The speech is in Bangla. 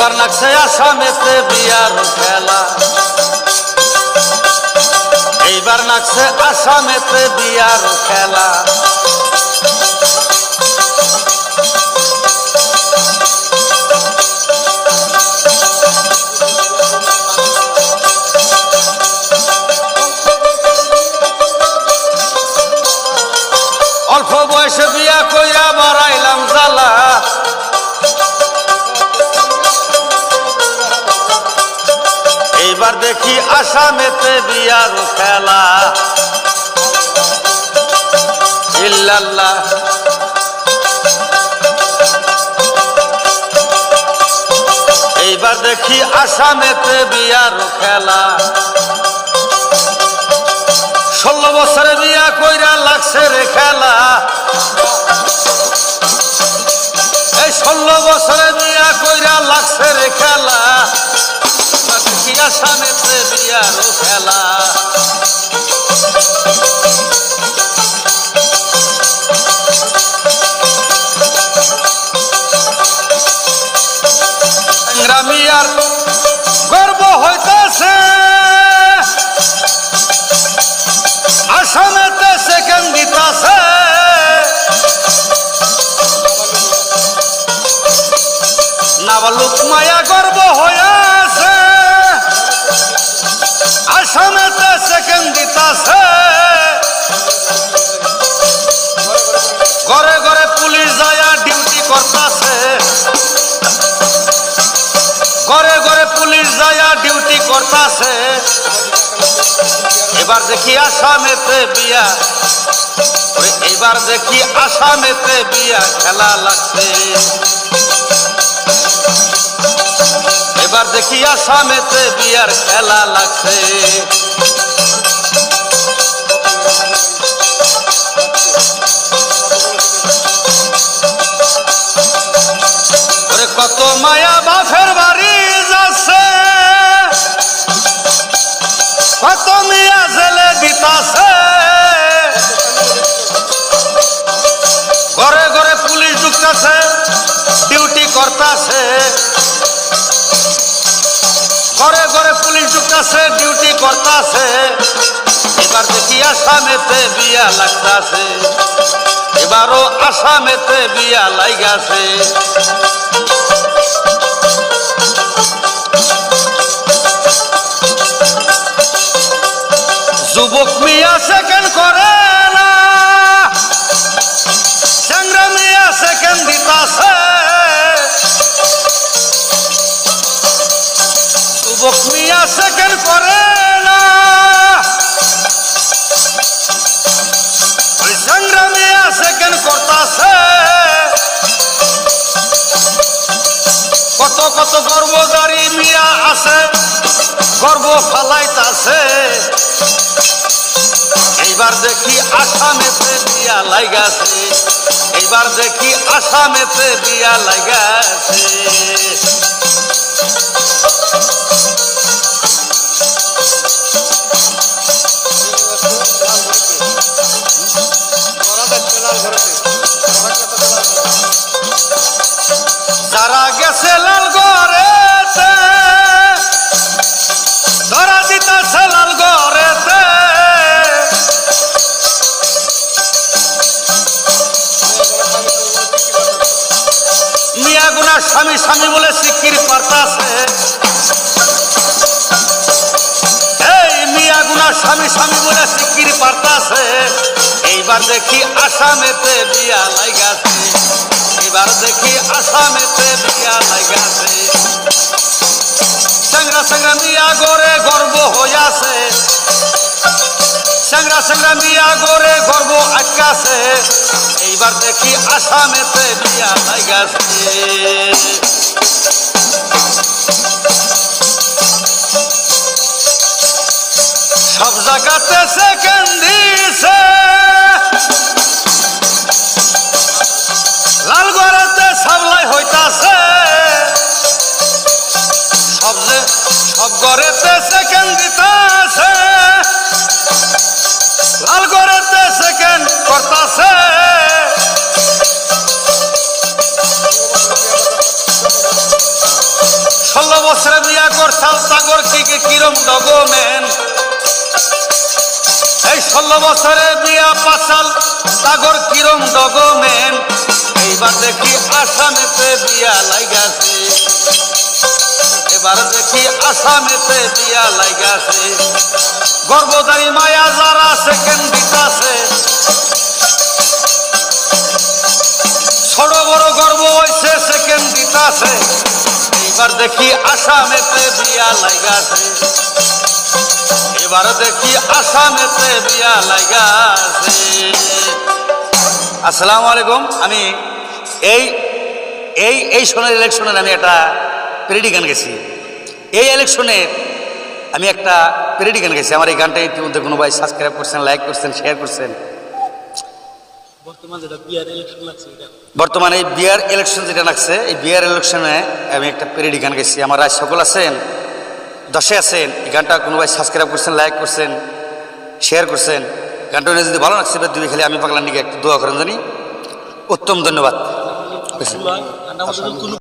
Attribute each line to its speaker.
Speaker 1: এবার লাগছে আসামেতে বিয়ার খেলা। এইবার লাগছে আসামেতে বিয়ার খেলা। অল্প বয়সে বিয়া কইরা বাড়াইলাম জ্বালা। এইবার দেখি আসামেতে বিয়ার খেলা। ইল্লাল্লাহ। এইবার দেখি আসামেতে বিয়ার খেলা। ষোলো বছরে বিয়া কইরা লাগছে রে খেলা। এই ষোলো বছরে বিয়া কইরা লাগছে রে খেলা। দেখি আসামেতে বিয়ার খেলা। গ্রামিয়ার গর্ব হইতেছে। আসামেতে সেকেন্ড গর্ব হয়েছে ঘরে ঘরে পুলিশ যায়া ডিউটি করতাছে। এবার দেখি আসামেতে বিয়া এবার দেখি আসামেতে বিয়া খেলা লাগছে। এবার দেখি আসামেতে বিয়ার খেলা লাগছে। কত মায়া মিয়া জেলে দিতাছে ঘরে ঘরে পুলিশ ঢুকতেছে ডিউটি করতেছে। ঘরে ঘরে পুলিশ ঢুকতেছে ডিউটি করতেছে। এবার দেখি আসামেতে বিয়া লাগতাছে। এবারও আসামেতে বিয়া লাইগাছে। সেকেন্ড করতাছে? কত কত গর্বদারি মিয়া আছে, গর্ব ফালাইতাছে। এইবার দেখি আসামেতে বিয়া লাগাছে এইবার দেখি আসামেতে বিয়া লাগাছে গুনার স্বামী স্বামী বলে সিকির মিয়া গুনার স্বামী স্বামী বলে সিকির এইবার দেখি আসামেতে বিয়া লাগাছে দেখি আসামেতে বিয়া লাগাছে সংগ্রা সংগ্রা মিয়া গড়ে গর্ব হইয়াছে। সংগ্রা সংগ্রা মিয়া গড়ে গর্ব আটকাছে। এইবার দেখি আসামেতে বিয়া লাগাছে সব জায়গাতে সেকেন্ড দিছে। লালগড়াতে সাবলাই হইতাছে। সব সব ঘরেতে সেকেন্ড দিতাছে। করছাল তাগর কি কিরম ডগমেন? এই ষোলো বছরে বিয়া পাশাল তাগর কিরম ডগমেন? এইবার দেখি আসামেতে বিয়া লাগাছে এবার দেখি আসামেতে বিয়া লাগাছে গর্ভধারী মায়া যারা সেকেন্ড দিতাছে ছোট বড় গর্ব হইছে সেকেন্ড দিতাছে এইবার দেখি আসামেতে বিয়া লাগাছে এবার দেখি আসামেতে বিয়া লাগাছে আসসালামু আলাইকুম। আমি এই এই এই সোনার ইলেকশনের আমি একটা প্যারেডি গান গেছি। এই ইলেকশনে আমি একটা প্যারেডি গান গেছি। আমার এই গানটা ইতিমধ্যে কোনো ভাই সাবস্ক্রাইব করছেন লাইক করছেন শেয়ার করছেন।
Speaker 2: বর্তমান
Speaker 1: এই বিয়ার ইলেকশন যেটা লাগছে এই বিয়ার ইলেকশনে আমি একটা পেরেডি গান গেছি আমার রায় সকল আছেন? দশে আছেন? এই গানটা কোনো ভাই সাবস্ক্রাইব করছেন লাইক করছেন শেয়ার করছেন? গানটা যদি ভালো লাগছে দুই খালি আমি পাগলার নিকে একটু দোয়া করেন জানি। উত্তম ধন্যবাদ।